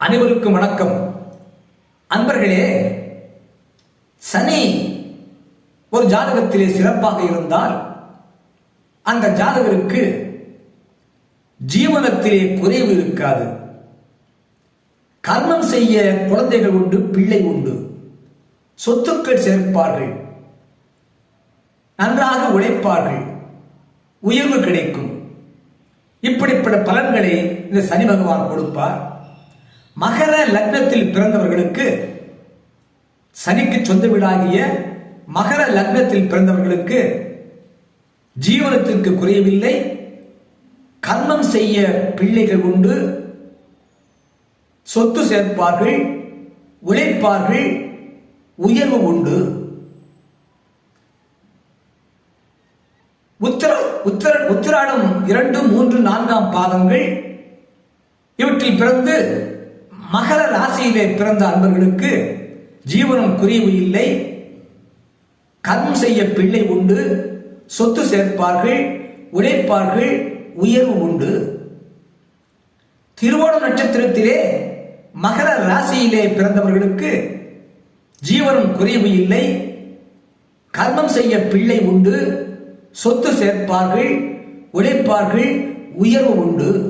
அனைவருக்கும் வணக்கம். அன்பர்களே சனி ஒரு ஜாதகத்திலே சிறப்பாக இருந்தால் அந்த ஜாதகருக்கு ஜீவனத்திலே குறைவு இருக்காது. கர்மம் செய்ய குழந்தைகள் உண்டு பிள்ளை உண்டு. சொத்துக்கள் சேர்ப்பார்கள். நன்றாக உழைப்பார்கள். உயர்வு கிடைக்கும். இப்படிப்பட்ட பலன்களை இந்த சனி பகவான் கொடுப்பார். மகர லக்னத்தில் பிறந்தவர்களுக்கு சனிக்கு சொந்த வீடாகிய மகர லக்னத்தில் பிறந்தவர்களுக்கு ஜீவனத்திற்கு குறையவில்லை. கர்மம் செய்ய பிள்ளைகள் உண்டு. சொத்து சேர்ப்பார்கள் உழைப்பார்கள் உயர்வு உண்டு. உத்தர உத்தர உத்திராடம் இரண்டு மூன்று நான்காம் பாதங்கள் இவற்றில் பிறந்து மகர ராசியிலே பிறந்த அன்பர்களுக்கு ஜீவனம் குறைவு இல்லை. கர்மம் செய்ய பிள்ளை உண்டு. சொத்து சேர்ப்பார்கள் உழைப்பார்கள் உயர்வு உண்டு. திருவோண நட்சத்திரத்திலே மகர ராசியிலே பிறந்தவர்களுக்கு ஜீவனம் குறைவு இல்லை. கர்மம் செய்ய பிள்ளை உண்டு. சொத்து சேர்ப்பார்கள் உழைப்பார்கள் உயர்வு உண்டு.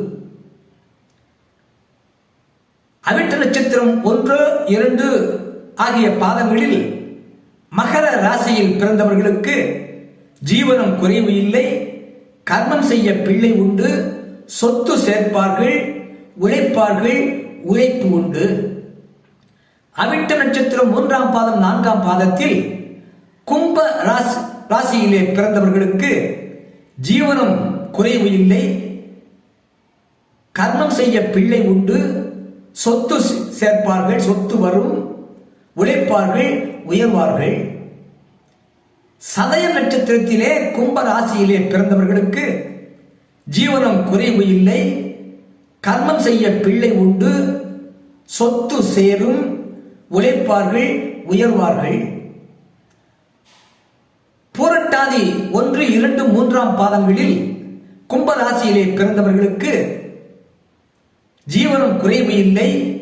அவிட்ட நட்சத்திரம் ஒன்று இரண்டு ஆகிய பாதங்களில் மகர ராசியில் பிறந்தவர்களுக்கு ஜீவனம் குறைவு இல்லை கர்மம் செய்ய பிள்ளை உண்டு சொத்து சேர்ப்பார்கள் உழைப்பார்கள் உழைப்பு உண்டு. அவிட்ட நட்சத்திரம் மூன்றாம் பாதம் நான்காம் பாதத்தில் கும்ப ராசி ராசியிலே பிறந்தவர்களுக்கு ஜீவனம் குறைவு இல்லை கர்மம் செய்ய பிள்ளை உண்டு சொத்து சேர்ப்பார்கள் சொத்து வரும் உழைப்பார்கள் உயர்வார்கள். சதய நட்சத்திரத்திலே கும்ப ராசியிலே பிறந்தவர்களுக்கு ஜீவனம் குறைவு இல்லை கர்மம் செய்ய பிள்ளை உண்டு சொத்து சேரும் உழைப்பார்கள் உயர்வார்கள். பூரட்டாதி ஒன்று இரண்டு மூன்றாம் பாதங்களில் கும்பராசியிலே பிறந்தவர்களுக்கு ஜீவனம் குறைவு இல்லை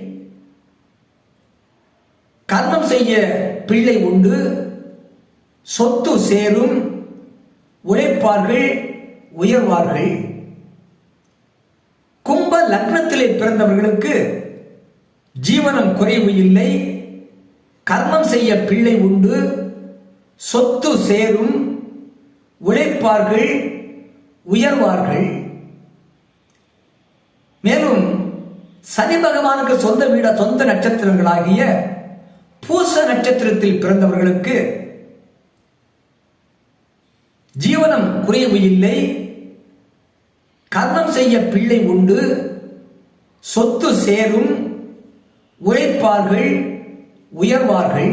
கர்மம் செய்ய பிள்ளை உண்டு. சொத்து சேரும். உழைப்பார்கள் உயர்வார்கள். கும்ப லக்னத்திலே பிறந்தவர்களுக்கு ஜீவனம் குறைவு இல்லை கர்மம் செய்ய பிள்ளை உண்டு. சொத்து சேரும். உழைப்பார்கள் உயர்வார்கள். மேலும் சனி பகவானுக்கு சொந்த வீட சொந்த நட்சத்திரங்களாகிய பூச நட்சத்திரத்தில் பிறந்தவர்களுக்கு ஜீவனம் குறைவு இல்லை கர்மம் செய்ய பிள்ளை உண்டு சொத்து சேரும் உழைப்பார்கள் உயர்வார்கள்.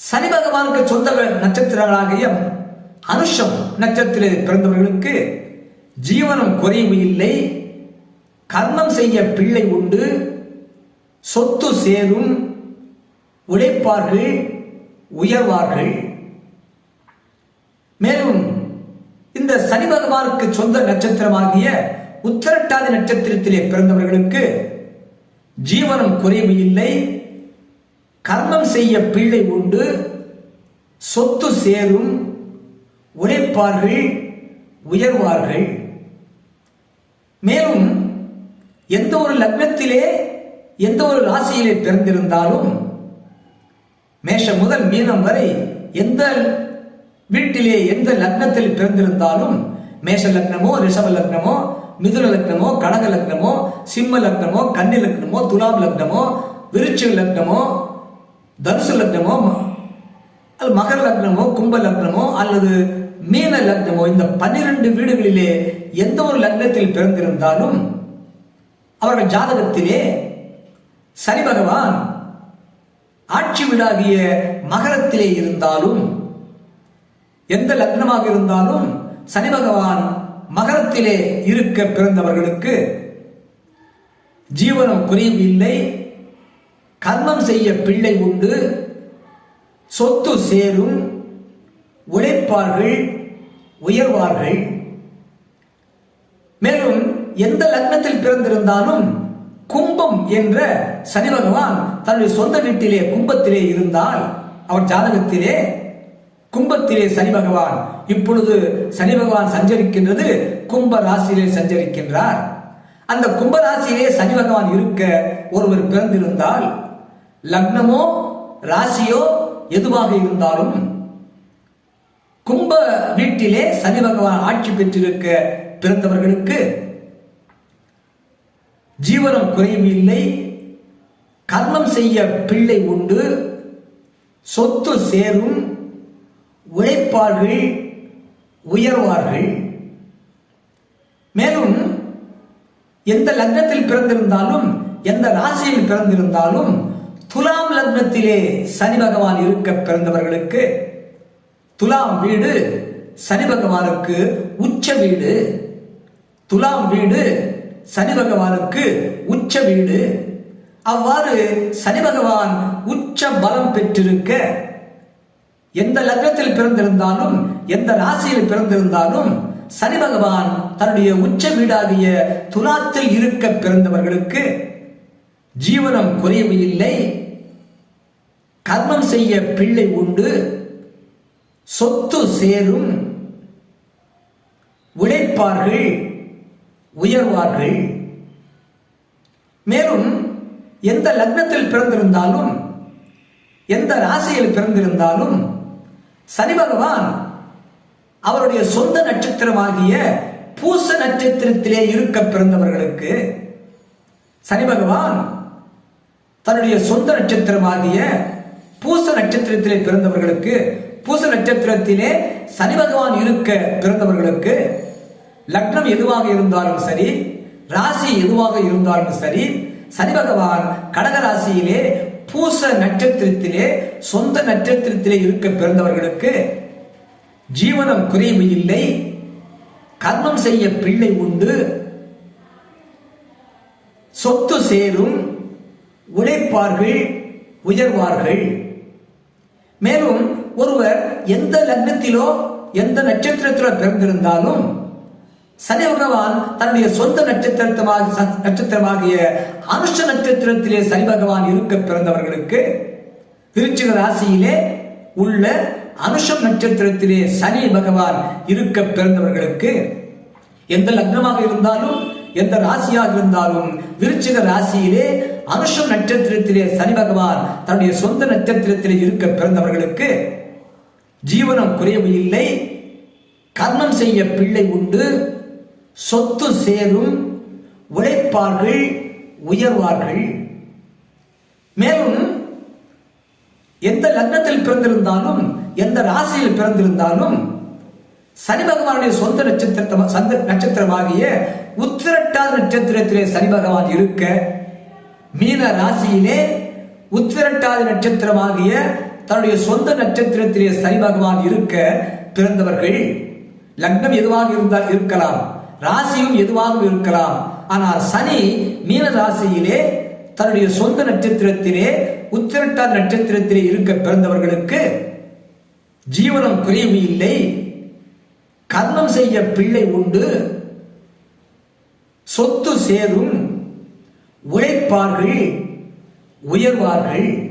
சனி பகவானுக்கு சொந்த நட்சத்திரங்களாகிய அனுஷம் நட்சத்திரத்தில் பிறந்தவர்களுக்கு ஜீவனம் குறைவு இல்லை கர்மம் செய்ய பிள்ளை உண்டு சொத்து சேரும் உழைப்பார்கள் உயர்வார்கள். மேலும் இந்த சனி பகவானுக்கு சொந்த நட்சத்திரமாகிய உத்தரட்டாதி நட்சத்திரத்திலே பிறந்தவர்களுக்கு ஜீவனம் குறைவு இல்லை கர்மம் செய்ய பிள்ளை உண்டு சொத்து சேரும் உழைப்பார்கள் உயர்வார்கள். மேலும் எந்த ஒரு லக்னத்திலே எந்த ஒரு ராசியிலே பிறந்திருந்தாலும் மேஷம் முதல் மீனம் வரை எந்த வீட்டிலே எந்த லக்னத்தில் பிறந்திருந்தாலும் மேஷ லக்னமோ ரிஷப லக்னமோ மிதுன லக்னமோ கடக லக்னமோ சிம்ம லக்னமோ கன்னி லக்னமோ துலாம் லக்னமோ விருட்ச லக்னமோ தனுசு லக்னமோ அது மகர லக்னமோ கும்ப லக்னமோ அல்லது மீன லக்னமோ இந்த பன்னிரண்டு வீடுகளிலே எந்த ஒரு லக்னத்தில் பிறந்திருந்தாலும் அவர்கள் ஜாதகத்திலே சனி பகவான் ஆட்சி வீடாகிய மகரத்திலே இருந்தாலும் எந்த லக்னமாக இருந்தாலும் சனி பகவான் மகரத்திலே இருக்க பிறந்தவர்களுக்கு ஜீவனம் குறையும் இல்லை கர்மம் செய்ய பிள்ளை உண்டு சொத்து சேரும் உழைப்பார்கள் உயர்வார்கள். மேலும் எந்த லக்னத்தில் பிறந்திருந்தாலும் கும்பம் என்ற சனி பகவான் தன்னுடைய சொந்த வீட்டிலே கும்பத்திலே இருந்தால் அவர் ஜாதகத்திலே கும்பத்திலே சனி பகவான். இப்பொழுது சனி பகவான் சஞ்சரிக்கின்றது கும்ப ராசியிலே சஞ்சரிக்கின்றார். அந்த கும்ப ராசியிலே சனி பகவான் இருக்க ஒருவர் பிறந்திருந்தால் லக்னமோ ராசியோ எதுவாக இருந்தாலும் கும்ப வீட்டிலே சனி பகவான் ஆட்சி பெற்றிருக்க பிறந்தவர்களுக்கு ஜீவனம் குறைவு இல்லை. கர்மம் செய்ய பிள்ளை உண்டு. சொத்து சேரும். உழைப்பார்கள். உயர்வார்கள். மேலும் எந்த லக்னத்தில் பிறந்திருந்தாலும் எந்த ராசியில் பிறந்திருந்தாலும் துலாம் லக்னத்திலே சனி பகவான் இருக்க பிறந்தவர்களுக்கு துலாம் வீடு சனி பகவானுக்கு உச்ச வீடு. துலாம் வீடு சனி பகவானுக்கு உச்ச வீடு. அவ்வாறு சனி பகவான் உச்ச பலம் பெற்றிருக்க எந்த லக்னத்தில் பிறந்திருந்தாலும் எந்த ராசியில் பிறந்திருந்தாலும் சனி பகவான் தன்னுடைய உச்ச வீடாகிய துலாத்தில் இருக்க பிறந்தவர்களுக்கு ஜீவனம் குறையவில்லை. இல்லை கர்மம் செய்ய பிள்ளை உண்டு. சொத்து சேரும். உழைப்பார்கள். உயர்வார்கள் மேலும் எந்த லக்னத்தில் பிறந்திருந்தாலும் எந்த ராசியில் பிறந்திருந்தாலும் சனி பகவான் அவருடைய சொந்த நட்சத்திரமாகிய பூச நட்சத்திரத்திலே இருக்க பிறந்தவர்களுக்கு சனி பகவான் தன்னுடைய சொந்த நட்சத்திரமாகிய பூச நட்சத்திரத்திலே பிறந்தவர்களுக்கு பூச நட்சத்திரத்திலே சனி பகவான் இருக்க பிறந்தவர்களுக்கு லக்னம் எதுவாக இருந்தாலும் சரி ராசி எதுவாக இருந்தாலும் சரி சனி பகவான் கடக ராசியிலே பூச நட்சத்திரத்திலே சொந்த நட்சத்திரத்திலே இருக்க பிறந்தவர்களுக்கு ஜீவனம் குறைவு இல்லை கர்மம் செய்ய பிள்ளை உண்டு சொத்து சேரும் உழைப்பார்கள் உயர்வார்கள். மேலும் ஒருவர் எந்த லக்னத்திலோ எந்த நட்சத்திரத்திலோ பிறந்திருந்தாலும் சனி பகவான் தன்னுடைய சொந்த நட்சத்திரத்தமாக நட்சத்திரமாகிய அனுஷ நட்சத்திரத்திலே சனி பகவான் இருக்க பிறந்தவர்களுக்கு விருச்சிக ராசியிலே உள்ள அனுஷம் நட்சத்திரத்திலே சனி பகவான் இருக்க பிறந்தவர்களுக்கு எந்த லக்னமாக இருந்தாலும் எந்த ராசியாக இருந்தாலும் விருச்சிக ராசியிலே அனுஷம் நட்சத்திரத்திலே சனி பகவான் தன்னுடைய சொந்த நட்சத்திரத்திலே இருக்க பிறந்தவர்களுக்கு ஜீவனம் குறைவு இல்லை கர்மம் செய்ய பிள்ளை உண்டு சொத்து சேரும் உழைப்பார்கள் உயர்வார்கள். மேலும் எந்த லக்னத்தில் பிறந்திருந்தாலும் எந்த ராசியில் பிறந்திருந்தாலும் சனி பகவானுடைய சொந்த நட்சத்திர சந்த நட்சத்திரமாகிய உத்திரட்டாத நட்சத்திரத்திலே சனி பகவான் இருக்க மீன ராசியிலே உத்திரட்டாத நட்சத்திரமாகிய தன்னுடைய சொந்த நட்சத்திரத்திலே சனி பகவான் இருக்க பிறந்தவர்கள் லக்னம் எதுவாக இருந்தால் இருக்கலாம். ராசியும் எதுவாகவும் இருக்கலாம். ஆனால் சனி மீன ராசியிலே தன்னுடைய சொந்த நட்சத்திரத்திலே உத்திரட்டாத நட்சத்திரத்திலே இருக்க பிறந்தவர்களுக்கு ஜீவனம் குறைவு இல்லை. கர்மம் செய்ய பிள்ளை உண்டு. சொத்து சேரும். உழைப்பார்கள். உயர்வார்கள்.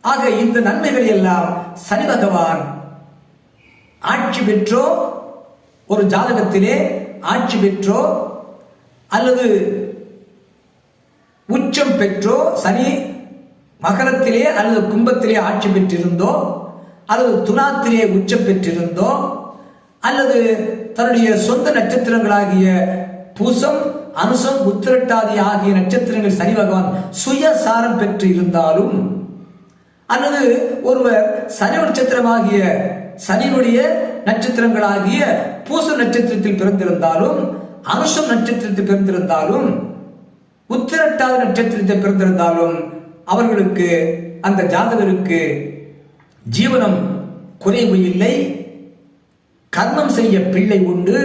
ஆக இந்த நன்மைகள் எல்லாம் சனி பகவான் ஆட்சி பெற்றோ ஒரு ஜாதகத்திலே ஆட்சி பெற்றோ அல்லது உச்சம் பெற்றோ சனி மகரத்திலே அல்லது கும்பத்திலே ஆட்சி பெற்றிருந்தோ அல்லது துலாத்திலே உச்சம் பெற்றிருந்தோ அல்லது தன்னுடைய சொந்த நட்சத்திரங்களாகிய பூசம் அனுசம் உத்திரட்டாதி ஆகிய நட்சத்திரங்கள் சனி பகவான் சுயசாரம் பெற்று இருந்தாலும் அல்லது ஒருவர் சனி நட்சத்திரமாகிய சனியுடைய நட்சத்திரங்களாகிய பூச நட்சத்திரத்தில் பிறந்திருந்தாலும் அனுஷம் நட்சத்திரத்தில் பிறந்திருந்தாலும் உத்திரட்டாத நட்சத்திரத்தில் பிறந்திருந்தாலும் அவர்களுக்கு அந்த ஜாதகருக்கு ஜீவனம் குறைவு இல்லை. கர்மம் செய்ய பிள்ளை உண்டு.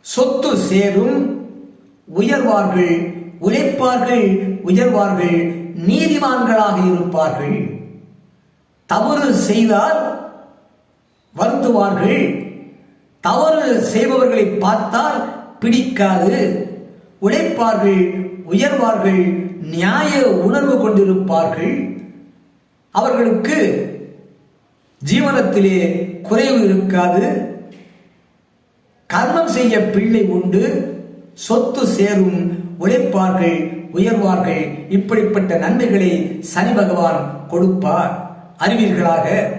சொத்து சேரும். உயர்வார்கள் உழைப்பார்கள் உயர்வார்கள் நீதிமான்களாக இருப்பார்கள். தவறு செய்தால் வருந்துவார்கள். தவறு செய்பவர்களை பார்த்தால் பிடிக்காது. உழைப்பார்கள் உயர்வார்கள் நியாய உணர்வு கொண்டிருப்பார்கள். அவர்களுக்கு ஜீவனத்திலே குறைவு இருக்காது. கர்மம் செய்ய பிள்ளை உண்டு. சொத்து சேரும் உழைப்பார்கள் உயர்வார்கள். இப்படிப்பட்ட நன்மைகளை சனி பகவான் கொடுப்பார். அறிவீர்களாக?